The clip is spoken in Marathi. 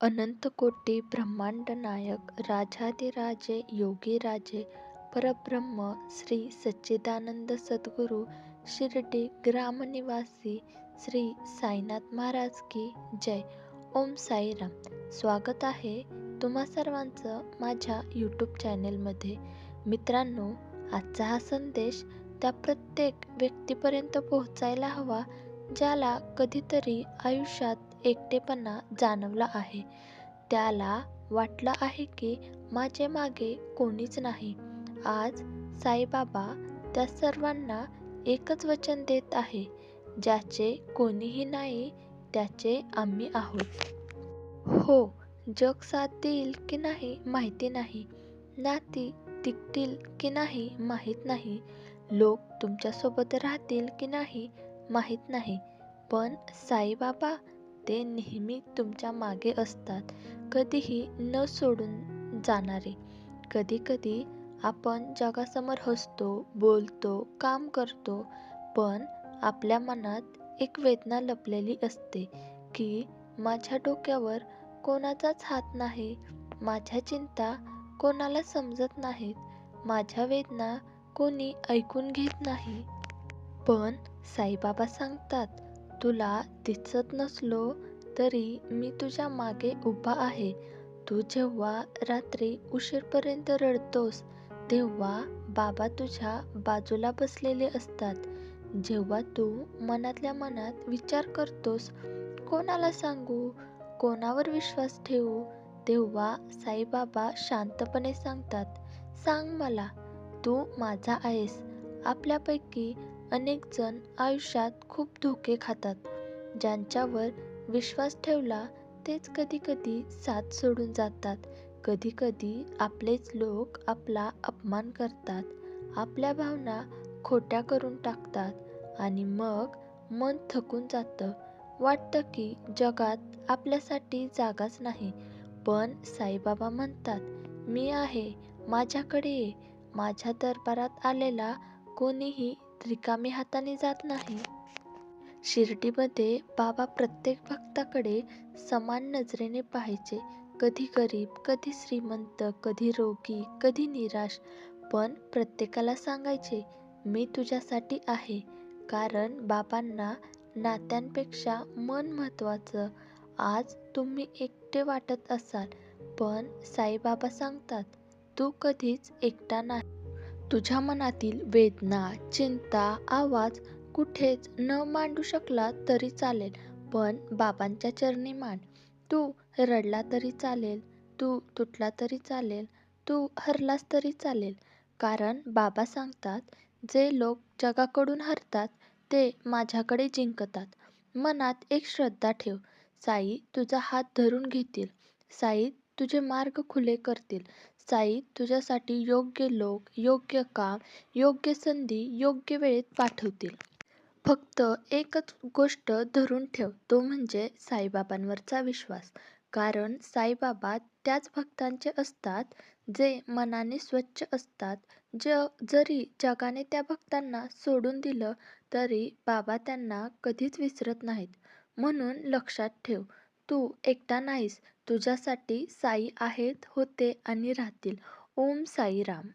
अनंतकोटी ब्रह्मांड नायक राजाधिराजे योगीराजे परब्रह्म श्री सच्चिदानंद सद्गुरू शिर्डी ग्रामनिवासी श्री साईनाथ महाराज की जय. ओम साईराम. स्वागत आहे तुम्हा सर्वांचं माझ्या यूट्यूब चॅनेलमध्ये. मित्रांनो आजचा हा संदेश त्या प्रत्येक व्यक्तीपर्यंत पोहोचायला हवा ज्याला कधीतरी आयुष्यात एकटेपणा जाणवला आहे. त्याला वाटलं आहे की माझे मागे कोणीच नाही. आज साईबाबा त्या सर्वांना एकच वचन देत आहे ज्याचे कोणीही नाही त्याचे आम्ही आहोत. हो जग साथ देईल की नाही माहिती नाही. नाती टिकतील की नाही माहीत नाही. लोक तुमच्यासोबत राहतील की नाही माहीत नाही. पण साईबाबा ते नेहमी तुमच्या मागे असतात. कधीही न सोडून जाणारे. कधीकधी आपण जगासमोर हसतो बोलतो काम करतो पण आपल्या मनात एक वेदना लपलेली असते की माझ्या डोक्यावर कोणाचाच हात नाही माझ्या चिंता कोणाला समजत नाहीत माझ्या वेदना कोणी ऐकून घेत नाही. पण साईबाबा सांगतात तुला दिसत नसलो तरी मी तुझ्या मागे उभा आहे. तू जेव्हा रात्री उशीरपर्यंत रडतोस तेव्हा बाबा तुझ्या बाजूला बसलेले असतात. जेव्हा तू मनातल्या मनात विचार करतोस कोणाला सांगू कोणावर विश्वास ठेवू तेव्हा साईबाबा शांतपणे सांगतात सांग मला तू माझा आहेस. आपल्यापैकी अनेक जण आयुष्यात खूप धोके खातात. ज्यांच्यावर विश्वास ठेवला तेच कधीकधी साथ सोडून जातात. कधीकधी आपलेच लोक आपला अपमान करतात. आपल्या भावना खोट्या करून टाकतात. आणि मग मन थकून जातं. वाटतं की जगात आपल्यासाठी जागाच नाही. पण साईबाबा म्हणतात मी आहे. माझ्याकडे ये. माझ्या दरबारात आलेला कोणीही रिकामी हाताने जात नाही. शिर्डीमध्ये बाबा प्रत्येक भक्ताकडे समान नजरेने पाहायचे. कधी गरीब कधी श्रीमंत कधी रोगी कधी निराश. पण प्रत्येकाला सांगायचे मी तुझ्यासाठी आहे. कारण बाबांना नात्यांपेक्षा मन महत्त्वाचं. आज तुम्ही एकटे वाटत असाल पण साईबाबा सांगतात तू कधीच एकटा नाही. तुझ्या मनातील वेदना चिंता आवाज कुठेच न मांडू शकला तरी चालेल पण बाबांच्या चरणी मांड तू रडला तरी चालेल तू तुटला तरी चालेल तू हरलास तरी चालेल. कारण बाबा सांगतात जे लोक जगाकडून हरतात ते माझ्याकडे जिंकतात. मनात एक श्रद्धा ठेव. साई तुझा हात धरून घेतील. साई तुझे मार्ग खुले करतील. साई तुझ्यासाठी योग्य लोक योग्य काम योग्य संधी योग्य वेळेत पाठवतील. फक्त एकच गोष्ट धरून ठेव तो म्हणजे साईबाबांवरचा विश्वास. कारण साईबाबा त्याच भक्तांचे असतात जे मनाने स्वच्छ असतात. ज जरी जगाने त्या भक्तांना सोडून दिलं तरी बाबा त्यांना कधीच विसरत नाहीत. म्हणून लक्षात ठेव तू एकटा नाहीस तुझ्यासाठी साई आहेत होते आणि राहतील. ओम साईराम.